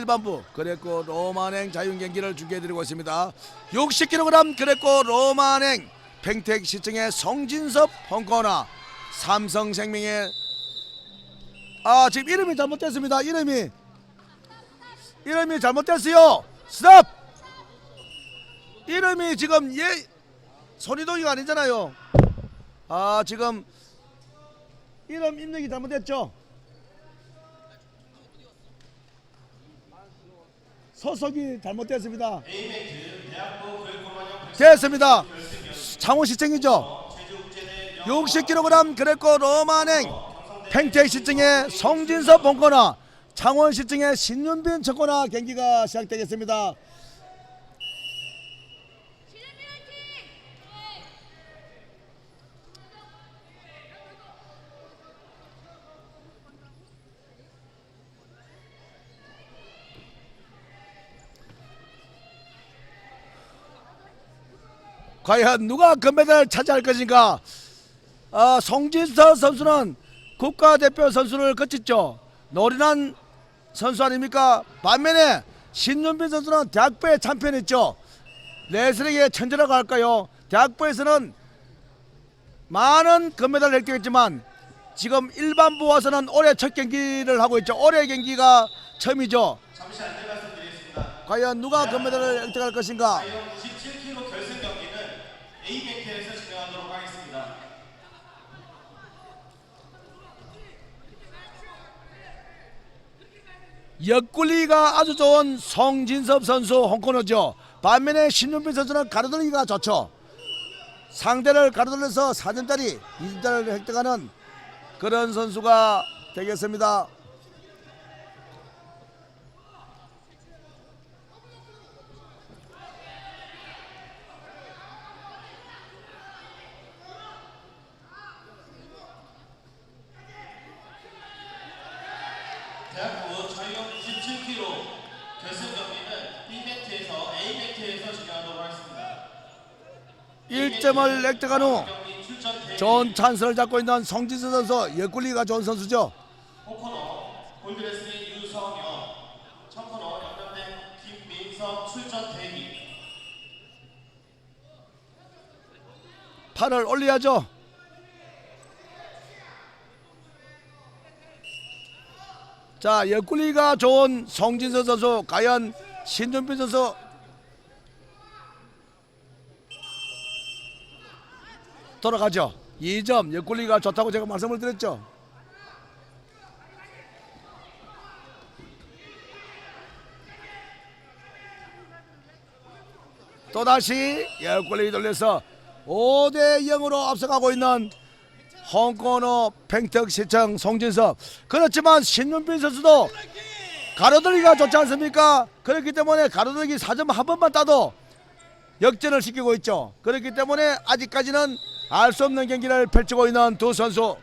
일반부 그레코 로마행 자율 경기를 중계해드리고 있습니다. 60kg 그레코 로마행 팽택 시청의 성진섭 펑코나 삼성생명의 아 지금 이름이 잘못됐습니다. 이름이 이름이 잘못됐어요. 스탑. 이름이 지금 예 손이동이가 아니잖아요. 아 지금 이름 입력이 잘못됐죠. 소속이 잘못됐습니다. 됐습니다. 창원시청이죠. 60kg 그레코 로마행 팽택 시청의 성진섭 본코나 창원 시청의 신윤빈 첫코나 경기가 시작되겠습니다. 과연 누가 금메달을 차지할 것인가? 아, 송진서 선수는 국가대표 선수를 거쳤죠. 노련한 선수 아닙니까? 반면에 신윤빈 선수는 대학부에 참편했죠. 레슬링의 천재라고 할까요? 대학부에서는 많은 금메달을 획득했지만 지금 일반부 와서는 올해 첫 경기를 하고 있죠. 올해 경기가 처음이죠. 과연 누가 금메달을 획득할 것인가? 97kg 결승 경기는 A매트에서 진행하도록 하겠습니다. 옆구리가 아주 좋은 송진섭 선수 홍코너죠. 반면에 신윤빈 선수는 가로돌리기가 좋죠. 상대를 가로돌려서 4점짜리 2점짜리를 획득하는 그런 선수가 되겠습니다. 대학부 자유형 97kg 결승 경기는 B매트에서 A매트에서 진행하도록 하겠습니다. 1점을 획득한 후 경기 출전 대기 좋은 찬스를 잡고 있는 송진섭 선수 옆구리가 좋은 선수죠. 호코너 골드레슬링 유성영 청코너 영남대 김민성 출전 대기 팔을 올려야죠. 자, 옆구리가 좋은 송진서 선수, 과연 신준빈 선수 돌아가죠. 2점 옆구리가 좋다고 제가 말씀을 드렸죠. 또다시 옆구리 돌려서 5대 0으로 앞서가고 있는 홍코너 팽택시청 송진섭 그렇지만 신윤빈 선수도 가로들기가 좋지 않습니까? 그렇기 때문에 가로들기 4점 한 번만 따도 역전을 시키고 있죠. 그렇기 때문에 아직까지는 알 수 없는 경기를 펼치고 있는 두 선수.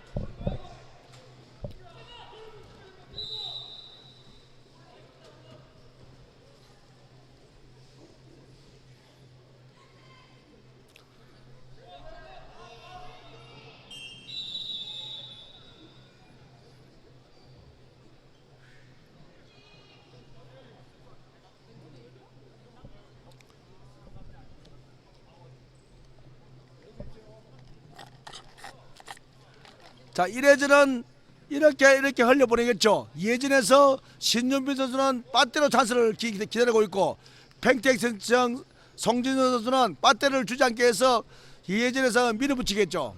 자, 이래저는 이렇게 이렇게 흘려보내겠죠. 예전에서 신윤빈 선수는 빠떼로 찬스를 기, 기다리고 있고 팽택시청 송진선 선수는 빠떼를 않게 해서 예전에서 밀어붙이겠죠.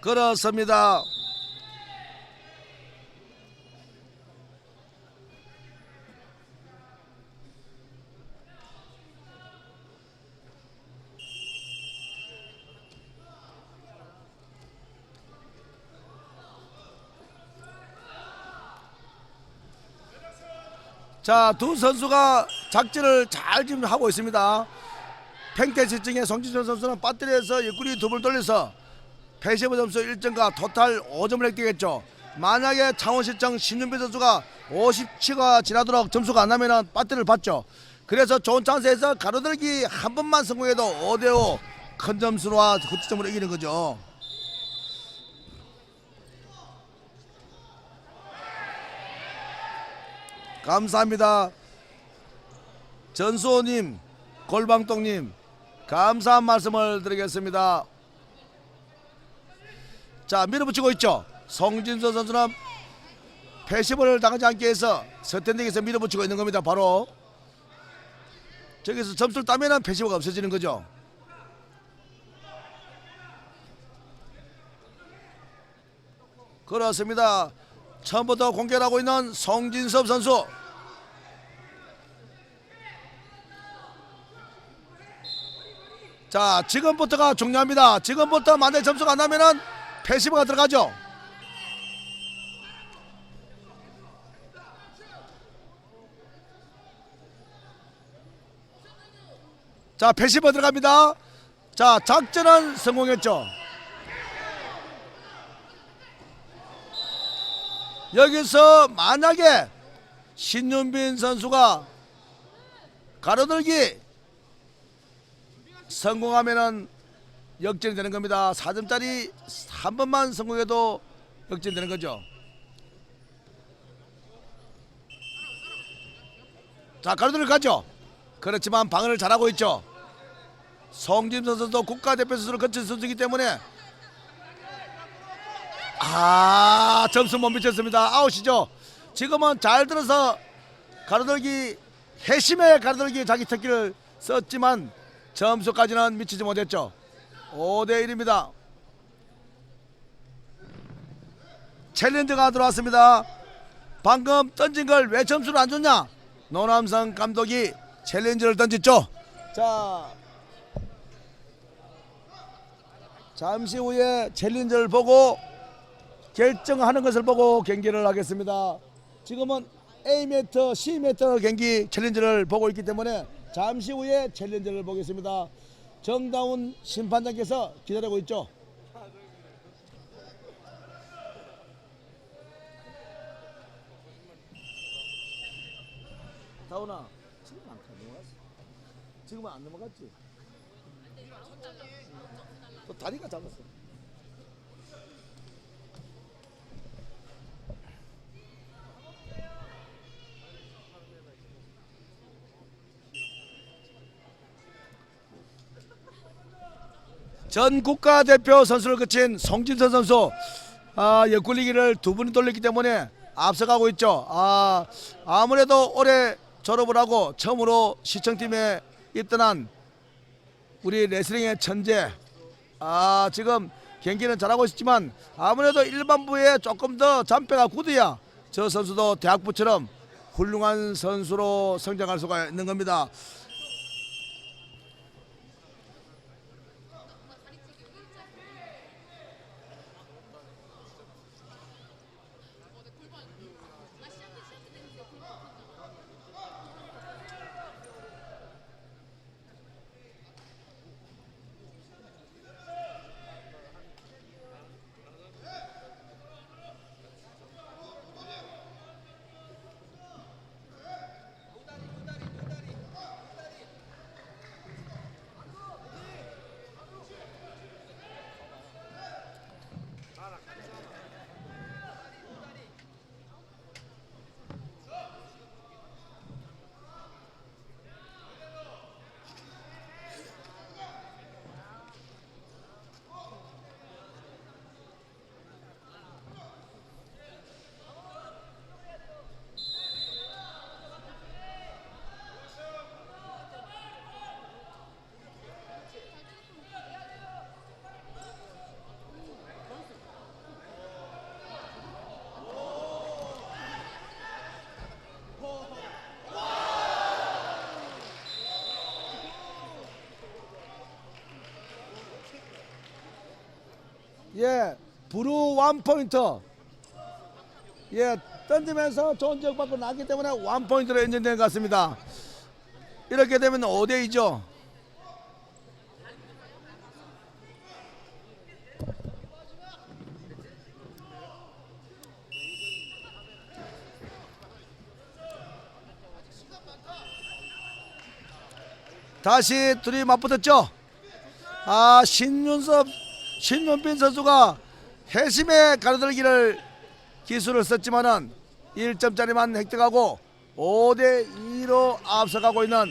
그렇습니다. 자, 두 선수가 작전을 잘 지금 하고 있습니다. 팽태시청의 송진철 선수는 배터리에서 옆구리 두을 돌려서 패시브 점수 1점과 토탈 5점을 획득했죠. 만약에 창원시청 신윤배 선수가 50치가 지나도록 점수가 안 나면은 빠뜨를 받죠. 그래서 좋은 찬스에서 가로들기 한 번만 성공해도 5대5 큰 점수와 고치점으로 이기는 거죠. 감사합니다. 전수호님, 골방똥님, 감사한 말씀을 드리겠습니다. 자, 밀어붙이고 있죠. 송진서 선수는 패시브를 당하지 않기 위해서 서텐딩에서 밀어붙이고 있는 겁니다. 바로 저기서 점수를 따면은 패시브가 없어지는 거죠. 그렇습니다. 처음부터 공격 하고 있는 송진섭 선수. 자, 지금부터가 중요합니다. 지금부터 만약 점수가 안 나면은 패시브가 들어가죠. 자, 패시브 들어갑니다. 자, 작전은 성공했죠. 여기서 만약에 신윤빈 선수가 가로들기 성공하면은 역전이 되는 겁니다. 4점짜리 한 번만 성공해도 역전이 되는 거죠. 자, 가로들을 가죠. 그렇지만 방어를 잘하고 있죠. 송진 선수도 국가대표 선수를 거친 선수이기 때문에 아 점수 못 미쳤습니다. 아웃이죠. 지금은 잘 들어서 가로들기 회심의 가로들기 자기 특기를 썼지만 점수까지는 미치지 못했죠. 5대 1입니다. 챌린저가 들어왔습니다. 방금 던진 걸 왜 점수를 안 줬냐? 노남성 감독이 챌린저를 던졌죠. 자, 잠시 후에 챌린저를 보고 결정하는 것을 보고 경기를 하겠습니다. 지금은 A 매터, C 매터 경기 챌린저를 보고 있기 때문에 잠시 후에 챌린저를 보겠습니다. 정다운 심판장께서 기다리고 있죠. 다운아, 지금 안 넘어갔어. 지금은 안 넘어갔지. 또 다리가 잡았어. 전 국가대표 선수를 거친 송진선 선수 아, 옆굴리기를 두 분이 돌렸기 때문에 앞서가고 있죠. 아, 아무래도 올해 졸업을 하고 처음으로 시청팀에 입단한 우리 레슬링의 천재 아 지금 경기는 잘하고 있지만 아무래도 일반부에 조금 더 잔뼈가 굳어야 저 선수도 대학부처럼 훌륭한 선수로 성장할 수가 있는 겁니다. 예, 브루 원 포인트. 예, 던지면서 좋은 지역 받고 나기 때문에 원 포인트로 연장된 것 같습니다. 이렇게 되면 5대 2죠. 다시 둘이 맞붙었죠. 아 신윤섭 신윤빈 선수가 해심에 가로들기를 기술을 썼지만은 1점짜리만 획득하고 5대 2로 앞서가고 있는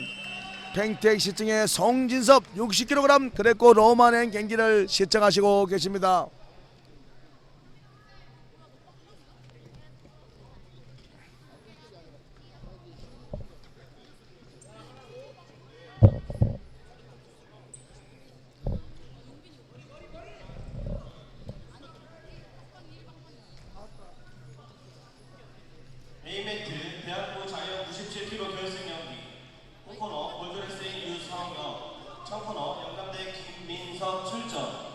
팽택 시청의 송진섭 60kg 그랬고 로마행 경기를 시청하시고 계십니다. come to time.